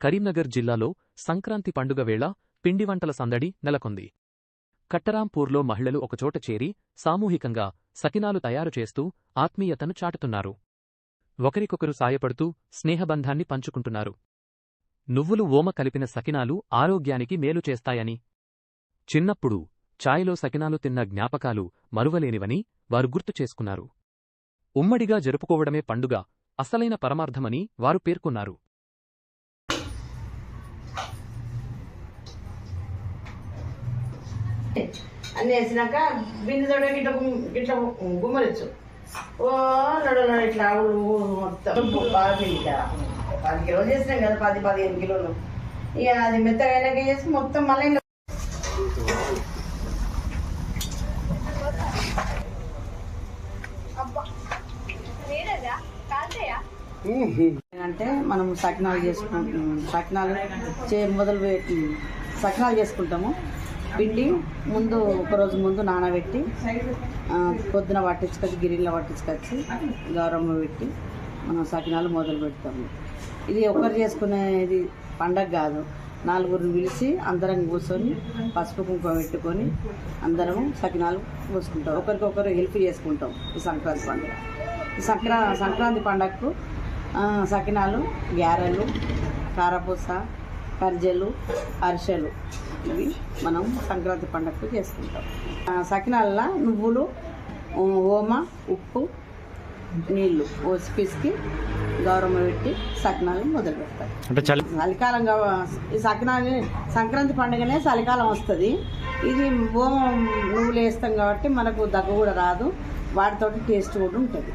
కరీంనగర్ జిల్లాలో సంక్రాంతి పండుగ వేళ పిండివంటల సందడి నెలకొంది. కట్టరాంపూర్లో మహిళలు ఒకచోట చేరి సామూహికంగా సకినాలు తయారు చేస్తూ ఆత్మీయతను చాటుతున్నారు. ఒకరికొకరు సాయపడుతూ స్నేహబంధాన్ని పంచుకుంటున్నారు. నువ్వులు ఓమ కలిపిన సకినాలు ఆరోగ్యానికి మేలు చేస్తాయని. చిన్నప్పుడు చాయ్లో సకినాలు తిన్న జ్ఞాపకాలు మరువలేనివని వారు గుర్తు చేసుకున్నారు. ఉమ్మడిగా జరుపుకోవడమే పండుగ అసలైన పరమార్థమని వారు పేర్కొన్నారు. అన్నీ వేసినాక బిందె తోట గిట్ల గుమ్- గిట్ల గుమ్మరించు ఓ నడుల ఇట్లా మొత్తం బాగా పిండి కదా. పది కిలోలు చేసినాం కదా పది పదిహేను కిలోలు. ఇక అది మెత్తగా అయినాక చేసి మొత్తం మళ్ళీ అంటే మనం సకినాలు చేసుకుంటాం సకినాలు చే మొదలు పెట్టి సకినాలు చేసుకుంటాము. పిండి ముందు ఒక రోజు ముందు నానబెట్టి పొద్దున పట్టించుకొచ్చి గిరిలో పట్టించుకొచ్చి గౌరమ్మ పెట్టి మనం సకినాలు మొదలు పెడతాము. ఇది ఒకరు చేసుకునేది పండగ కాదు. నాలుగురిని పిలిచి అందరం కూర్చొని పసుపు కుంకుమ పెట్టుకొని అందరము సకినాలు పోసుకుంటాం. ఒకరికొకరు హెల్ప్ చేసుకుంటాం ఈ సంక్రాంతి పండుగ. ఈ సంక్రా సంక్రాంతి పండగకు సకినాలు గ్యారెలు కారపూస కర్జలు అరిసెలు. ఇవి మనం సంక్రాంతి పండగకు చేసుకుంటాం. సకినాల్లో నువ్వులు ఓమ ఉప్పు నీళ్ళు పోసి పిసికి గౌరమ్మ పెట్టి సకినాలు మొదలు పెడతారు. అంటే చలి చలికాలం ఈ సకినాలు సంక్రాంతి పండుగనే చలికాలం వస్తుంది. ఇది ఓమం నువ్వులు వేస్తాం కాబట్టి మనకు దగ్గు కూడా రాదు. వాటితోటి టేస్ట్ కూడా ఉంటుంది.